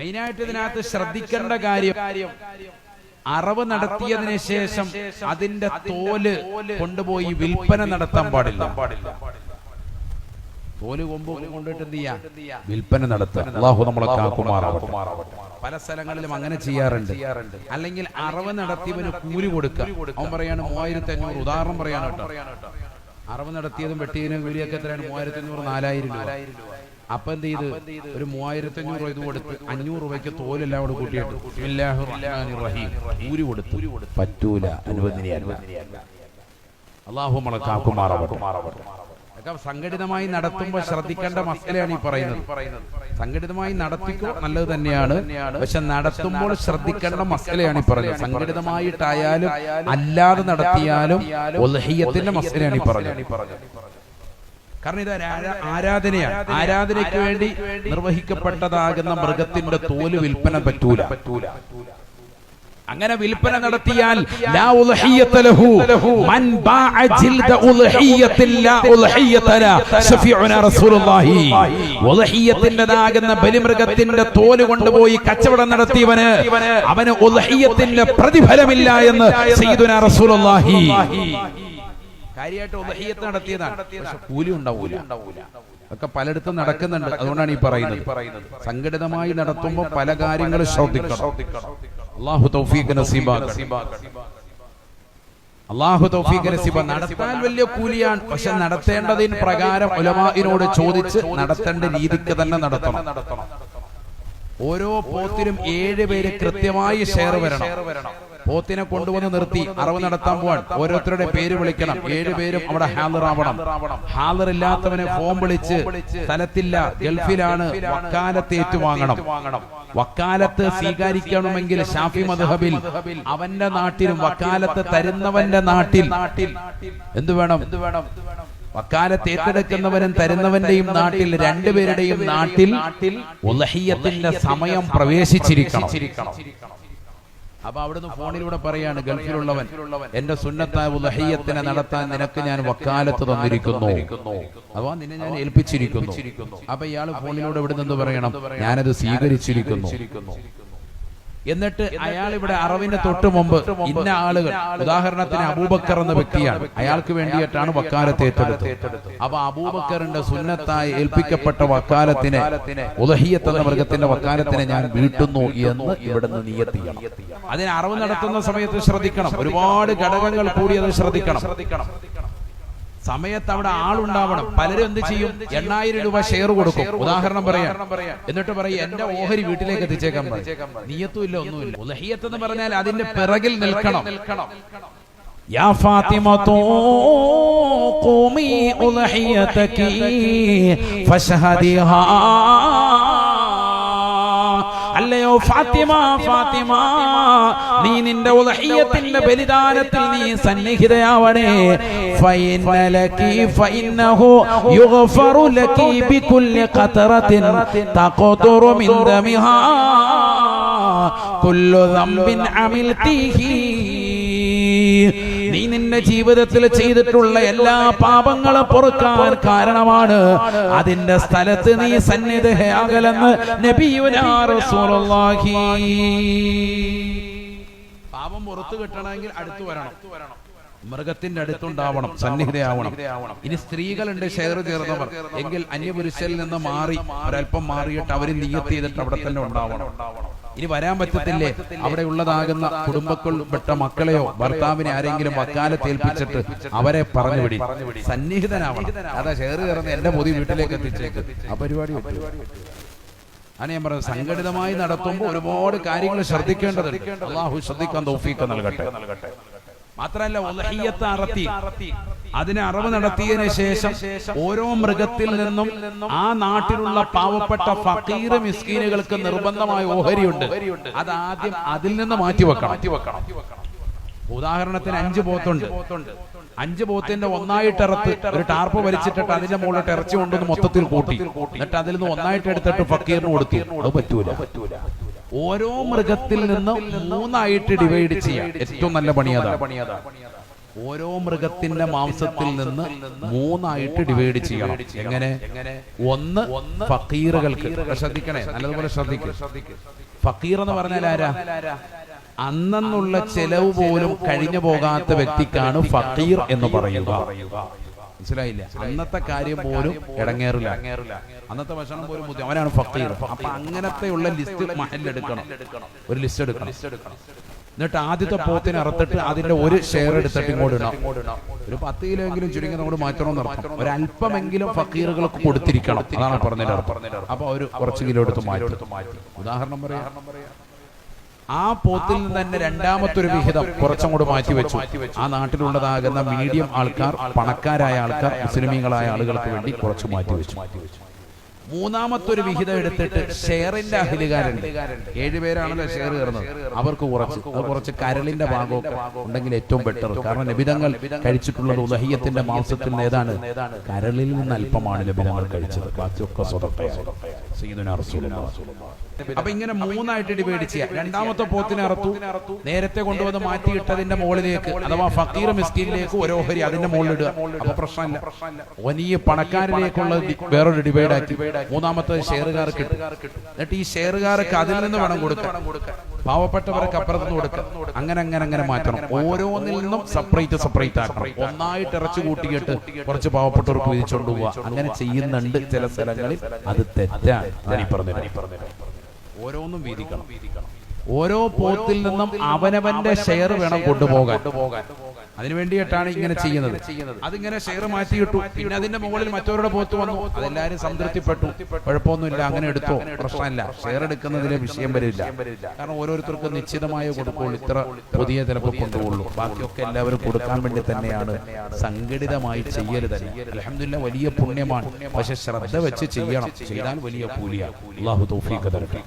മെയിനായിട്ട് ഇതിനകത്ത് ശ്രദ്ധിക്കേണ്ട കാര്യം അറവ് നടത്തിയതിനു ശേഷം അതിന്റെ തോൽ കൊണ്ടുപോയി വിൽപ്പന നടത്താൻ പാടില്ല. തോൽ കൊമ്പ് കൊണ്ടിട്ട് എന്ത് ചെയ്യാ? വിൽപ്പന നടത്തുക. അള്ളാഹു നമ്മളെ കാക്കുമാറാവട്ടെ. പല സ്ഥലങ്ങളിലും അങ്ങനെ ചെയ്യാറുണ്ട്. അല്ലെങ്കിൽ അറവ് നടത്തിയവന് കൂലി കൊടുക്കുക. അവൻ പറയാണ് മൂവായിരത്തി അഞ്ഞൂറ്. ഉദാഹരണം പറയാണ് കേട്ടോ. അറവ് നടത്തിയതും വെട്ടിയതിനും കൂലിയൊക്കെ എത്രയാണ്? മൂവായിരത്തി അഞ്ഞൂറ് നാലായിരം രൂപ. അപ്പൊ എന്ത് ചെയ്ത്? ഒരു മൂവായിരത്തി അഞ്ഞൂറ് രൂപ ഇത് കൊടുത്ത് അഞ്ഞൂറ് രൂപയ്ക്ക് തോലെല്ലാം കൂടെ കൂട്ടിയിട്ട് ഊരി കൊടുത്തു പറ്റൂല അനുവദനീയല്ല. അള്ളാഹു സംഘടിതമായി നടത്തുമ്പോൾ ശ്രദ്ധിക്കേണ്ട മസലയാണ് ഈ പറയുന്നത്. സംഘടിതമായി നടത്തിക്കോ നല്ലത് തന്നെയാണ്. പക്ഷെ നടത്തുമ്പോൾ ശ്രദ്ധിക്കേണ്ട മസലയാണ് ഈ പറയുന്നത്. സംഘടിതമായിട്ടായാലും അല്ലാതെ നടത്തിയാലും മസലയാണ് ഈ പറഞ്ഞത് കാരണം ഇത് ആരാധനയാണ്. ആരാധനയ്ക്ക് വേണ്ടി നിർവഹിക്കപ്പെട്ടതാകുന്ന മൃഗത്തിന്റെ തോൽ വിൽപ്പന പറ്റൂല. പറ്റൂല. അങ്ങനെ വിൽപ്പന നടത്തിയാൽ. ഉൽഹിയ്യത്തിന്റെതാകുന്ന ബലിമൃഗത്തിന്റെ തോൽ കൊണ്ടുപോയി കച്ചവടം നടത്തിയവന് അവന് പ്രതിഫലമില്ല എന്ന് കാര്യമായിട്ട് ഉദഹീയത്ത് നടത്തിയതാണ്. പക്ഷെ കൂലി ഉണ്ടാവൂല. ഒക്കെ പലയിടത്തും നടക്കുന്നുണ്ട്. അതുകൊണ്ടാണ് ഈ പറയുന്നത്. സംഘടിതമായി നടത്തുമ്പോൾ പല കാര്യങ്ങളും ശ്രദ്ധിക്കണം. അള്ളാഹു തൗഫീഖ് നസീബാക്കട്ടെ അള്ളാഹു തൗഫീഖ് നസീബ നടത്താൻ വലിയ കൂലിയാണ് പക്ഷെ നടത്തേണ്ടതിന് പ്രകാരം ഉലമാനോട് ചോദിച്ച് നടത്തേണ്ട രീതിക്ക് തന്നെ നടത്തണം. ഓരോ പോത്തിനും ഏഴ് പേര് കൃത്യമായി ഷെയർ വരണം. പോത്തിനെ കൊണ്ടുവന്ന് നിർത്തി അറിവ് നടത്താൻ പോവാൻ. ഓരോരുത്തരുടെ പേര് വിളിക്കണം. ഏഴ് പേരും അവിടെ ഹാജർ ഇല്ലാത്തവനെ ഫോം വിളിച്ച് സ്ഥലത്തില്ല ഗൾഫിലാണ് വക്കാലത്ത് ഏറ്റുവാങ്ങണം. വക്കാലത്ത് സ്വീകരിക്കണമെങ്കിൽ ഷാഫി മധുഹബിൽ അവന്റെ നാട്ടിലും വക്കാലത്ത് തരുന്നവന്റെ നാട്ടിൽ. എന്തു വേണം? എന്ത് വേണം? വക്കാലത്ത് ഏറ്റെടുക്കുന്നവനും തരുന്നവന്റെയും നാട്ടിൽ രണ്ടുപേരുടെയും നാട്ടിൽ ഉലഹിയത്തിന്റെ സമയം പ്രവേശിച്ചിരിക്കണം. അപ്പൊ അവിടുന്ന് ഫോണിലൂടെ പറയാണ് ഗൾഫിലുള്ളവൻ എന്റെ സുന്നത്തായ നടത്താൻ നിനക്ക് ഞാൻ വക്കാലത്ത് തന്നിരിക്കുന്നു. അഥവാ നിന്നെ ഞാൻ ഏൽപ്പിച്ചിരിക്കുന്നു. അപ്പൊ ഇയാൾ ഫോണിലൂടെ ഇവിടെ നിന്ന് പറയണം? ഞാനത് സ്വീകരിച്ചിരിക്കുന്നു. എന്നിട്ട് അയാൾ ഇവിടെ അറവിന് തൊട്ട് മുമ്പ് ഇന്ന ആളുകൾ ഉദാഹരണത്തിന് അബൂബക്കർ എന്ന വ്യക്തിയാണ്. അയാൾക്ക് വേണ്ടിയിട്ടാണ് വക്കാലത്ത് ഏറ്റെടുത്തത്. അപ്പൊ അബൂബക്കറിന്റെ സുന്നത്തായി ഏൽപ്പിക്കപ്പെട്ട വക്കാലത്തിനെ ഉലഹിയത്ത് എന്ന മൃഗത്തിന്റെ വക്കാലത്തിനെ ഞാൻ വീട്ടുന്നു എന്ന് ഇവിടുന്ന് നിയത്ത് ചെയ്യണം. അതിന് അറിവ് നടത്തുന്ന സമയത്ത് ശ്രദ്ധിക്കണം. ഒരുപാട് ഘടകങ്ങൾ കൂടി അത് ശ്രദ്ധിക്കണം. സമയത്ത് അവിടെ ആളുണ്ടാവണം പലരും എന്ത് ചെയ്യും എണ്ണായിരം രൂപ ഷെയർ കൊടുക്കും ഉദാഹരണം പറയാം എന്നിട്ട് പറയും എന്റെ ഓഹരി വീട്ടിലേക്ക് എത്തിച്ചേക്കാൻ പറയും നീയത്തും ഇല്ല ഒന്നുമില്ല ഉലഹിയത്ത് എന്ന് പറഞ്ഞാൽ അതിന്റെ പിറകിൽ നിൽക്കണം يا فاطمة قومي أضحيتك فاشهديها അല്ലയോ ഫാത്തിമ ഫാത്തിമ നീ നിന്റെ ഉലഹിയത്തിന്റെ ബലിദാനത്തിൽ നീ സന്നിഹിതയാവണേ. ഫൈനലകി ഫൈനഹു യുഗ്ഫറു ലകി ബികുല്ലി ഖതറത്തിൻ തഖതുറു മിൻ ദമിഹാ കുല്ലു ദംബിൻ അമിൽതിഹി നീ നിന്റെ ജീവിതത്തിൽ ചെയ്തിട്ടുള്ള എല്ലാ പാപങ്ങളും പൊറുക്കാൻ കാരണമാണ്. അതിന്റെ സ്ഥലത്ത് നീ സന്നിധയാകലെന്ന് നബിയുനാ റസൂലുള്ളാഹി. പാപം പുറത്തു കിട്ടണമെങ്കിൽ അടുത്തു വരണം. മൃഗത്തിന്റെ അടുത്തുണ്ടാവണം സന്നിഹിതയാവണം ഇനി സ്ത്രീകളുണ്ട് ഷെയർ ചേർന്നവർ എങ്കിൽ അന്യപുരുഷനിൽ നിന്ന് മാറി ഒരല്പം മാറിയിട്ട് അവർ നീയത്ത് ചെയ്തിട്ട് അവിടെ തന്നെ ഉണ്ടാവണം. ഇനി വരാൻ പറ്റത്തില്ലേ? അവിടെ ഉള്ളതാകുന്ന കുടുംബത്തിൽപ്പെട്ട മക്കളെയോ ഭർത്താവിനെ ആരെങ്കിലും വക്കാലത്ത് ഏൽപ്പിച്ചിട്ട് അവരെ പറഞ്ഞു വിടി. സന്നിഹിതനാവണം. അതാ ഷെയർ കയറുന്ന എന്റെ പൊതി വീട്ടിലേക്ക് എത്തിച്ചേക്ക്. ആ പരിപാടി അങ്ങനെ ഞാൻ പറഞ്ഞു സംഘടിതമായി നടത്തുമ്പോൾ ഒരുപാട് കാര്യങ്ങൾ ശ്രദ്ധിക്കേണ്ടതുണ്ട്. അള്ളാഹു ശ്രദ്ധിക്കാൻ നൽകട്ടെ. മാത്രമല്ല അതിനെ അറിവ് നടത്തിയതിനു ശേഷം ഓരോ മൃഗത്തിൽ നിന്നും ആ നാട്ടിലുള്ള പാവപ്പെട്ട ഫക്കീർ മിസ്കീനുകൾക്ക് നിർബന്ധമായ ഓഹരിയുണ്ട്. അത് ആദ്യം അതിൽ നിന്ന് മാറ്റി വെക്കണം. ഉദാഹരണത്തിന് അഞ്ച് പോത്തുണ്ട്. അഞ്ച് പോത്തിന്റെ ഒന്നായിട്ട് ഇറത്ത് ഒരു ടാർപ്പ് വലിച്ചിട്ടിട്ട് അതിന്റെ മുകളിൽ ഇറച്ചി കൊണ്ടുവന്ന് മൊത്തത്തിൽ കൂട്ടി. എന്നിട്ട് അതിൽ നിന്ന് ഒന്നായിട്ട് എടുത്തിട്ട് ഫക്കീറിന് കൊടുത്തു. അത് പറ്റൂല. ഓരോ മൃഗത്തിൽ നിന്നും മൂന്നായിട്ട് ഡിവൈഡ് ചെയ്യാം. ഏറ്റവും നല്ല പണി അതാണ് ഓരോ മൃഗത്തിന്റെ മാംസത്തിൽ നിന്ന് മൂന്നായിട്ട് ഡിവൈഡ് ചെയ്യണം. എങ്ങനെ? ഒന്ന് ഫക്കീറുകൾക്ക്. ശ്രദ്ധിക്കണേ. നല്ലതുപോലെ ശ്രദ്ധിക്കും. ഫക്കീർ എന്ന് പറഞ്ഞാൽ ആരാ? അന്നെന്നുള്ള ചെലവ് പോലും കഴിഞ്ഞു പോകാത്ത വ്യക്തിക്കാണ് ഫക്കീർ എന്ന് പറയുക. മനസ്സിലായില്ല? അന്നത്തെ കാര്യം പോലും ഇടങ്ങേറില്ല. അന്നത്തെ ഭക്ഷണം പോലും ബുദ്ധി അവനാണ് ഫക്കീർ. അപ്പൊ അങ്ങനത്തെയുള്ള ലിസ്റ്റ് മഹലെടുക്കണം ഒരു ലിസ്റ്റ് എടുക്കണം. എന്നിട്ട് ആദ്യത്തെ പോത്തിനെ അറുത്തിട്ട് അതിന്റെ ഒരു ഷെയർ എടുത്തിട്ട് ഇങ്ങോട്ട് ഇടണം ഒരു പത്ത് കിലോ എങ്കിലും ചുരുങ്ങി നമ്മൾ മാറ്റണം അർത്ഥം. ഒരു അല്പമെങ്കിലും ഫക്കീറുകൾക്ക് കൊടുത്തിരിക്കണം. അതാണ് പറഞ്ഞിട്ട് അപ്പൊ ഒരു കുറച്ച് കിലോ എടുത്ത് മാറ്റി. ഉദാഹരണം പറയാം. ആ പോത്തിൽ നിന്ന് തന്നെ രണ്ടാമത്തെ ഒരു വിഹിതം കുറച്ചങ്ങോട്ട് മാറ്റി വെച്ചു. ആ നാട്ടിലുള്ളതാകുന്ന മീഡിയം ആൾക്കാർ പണക്കാരായ ആൾക്കാർ മുസ്ലിമീങ്ങളായ ആളുകൾക്ക് വേണ്ടി കുറച്ച് മാറ്റി വെച്ചു. മൂന്നാമത്തെ ഒരു വിഹിതം എടുത്തിട്ട് ഷെയറിന്റെ അഹിലുകാരുണ്ട് ഏഴുപേരാണല്ലോ ഷെയർ കയറുന്നത്. അവർക്ക് കുറച്ച് അത് കുറച്ച് കരളിന്റെ ഭാഗമൊക്കെ ഉണ്ടെങ്കിൽ ഏറ്റവും ബെറ്റർ കാരണം ലഭിതങ്ങൾ കഴിച്ചിട്ടുള്ളത് ഉദഹീയത്തിന്റെ മാംസത്തിൽ നിന്ന് ഏതാണ്? കരളിൽ നിന്ന് അല്പമാണ് ലഭിതങ്ങൾ കഴിച്ചത്. ബാക്കിയൊക്കെ. അപ്പൊ ഇങ്ങനെ മൂന്നായിട്ട് ഡിവൈഡ് ചെയ്യാം. രണ്ടാമത്തെ പോത്തിനെ അറുത്തു നേരത്തെ കൊണ്ടുവന്ന് മാറ്റിയിട്ടതിന്റെ മുകളിലേക്ക് അഥവാ ഫക്കീർ മിസ്കിനിലേക്ക് ഓരോഹരി അതിന്റെ മുകളിൽ ഇടുക അപ്പൊ പ്രശ്നമില്ല. വലിയ പണക്കാരിലേക്കുള്ള വേറൊരു ഡിവൈഡ് ആക്കി മൂന്നാമത്തെ ഷെയറുകാർ കിട്ടും. എന്നിട്ട് ഈ ഷെയറുകാർക്ക് അതിൽ നിന്ന് വേണം കൊടുക്കാൻ. പാവപ്പെട്ടവർക്ക് അപ്പുറത്ത് നിന്ന് കൊടുക്കാം. അങ്ങനെ അങ്ങനെ അങ്ങനെ മാറ്റണം. ഓരോന്നിൽ നിന്നും സെപ്പറേറ്റ് സെപ്പറേറ്റ് ആക്കണം. ഒന്നായിട്ട് ഇറച്ചു കൂട്ടിയിട്ട് കുറച്ച് പാവപ്പെട്ടവർക്ക് വിധിച്ചുകൊണ്ട് പോവുക. അങ്ങനെ ചെയ്യുന്നുണ്ട് ചില സ്ഥലങ്ങളിൽ അത് തെറ്റാണ് ഞാൻ ഈ പറഞ്ഞത്. ഓരോന്നും വീതിക്കണം ഓരോ പോത്തിൽ നിന്നും അവനവന്റെ ഷെയർ വേണം കൊണ്ടുപോകാൻ. അതിനു വേണ്ടിയിട്ടാണ് ഇങ്ങനെ ചെയ്യുന്നത്. അതിങ്ങനെ ഷെയർ മാറ്റിയിട്ടു പിന്നെ അതിന്റെ മുകളിൽ മറ്റവരുടെ പോത്ത് വന്നു അതെല്ലാരും സംതൃപ്തിപ്പെട്ടു. കുഴപ്പമൊന്നുമില്ല. അങ്ങനെ എടുത്തോ. പ്രശ്നമില്ല. ഷെയർ എടുക്കുന്നതിലെ വിഷയം വരില്ല. കാരണം ഓരോരുത്തർക്കും നിശ്ചിതമായ കൊടുക്കുള്ളൂ ഇത്ര പുതിയ ചിലപ്പോൾ കൊണ്ടുപോകുള്ളൂ ബാക്കിയൊക്കെ എല്ലാവരും കൊടുക്കാൻ വേണ്ടി തന്നെയാണ്. സംഘടിതമായി ചെയ്യൽ തന്നെ. അലഹമില്ല വലിയ പുണ്യമാണ്. പക്ഷെ ശ്രദ്ധ വെച്ച് ചെയ്യണം. ചെയ്താൽ വലിയ കൂലിയാണ്. അള്ളാഹു തൗഫീഖ് തരട്ടെ.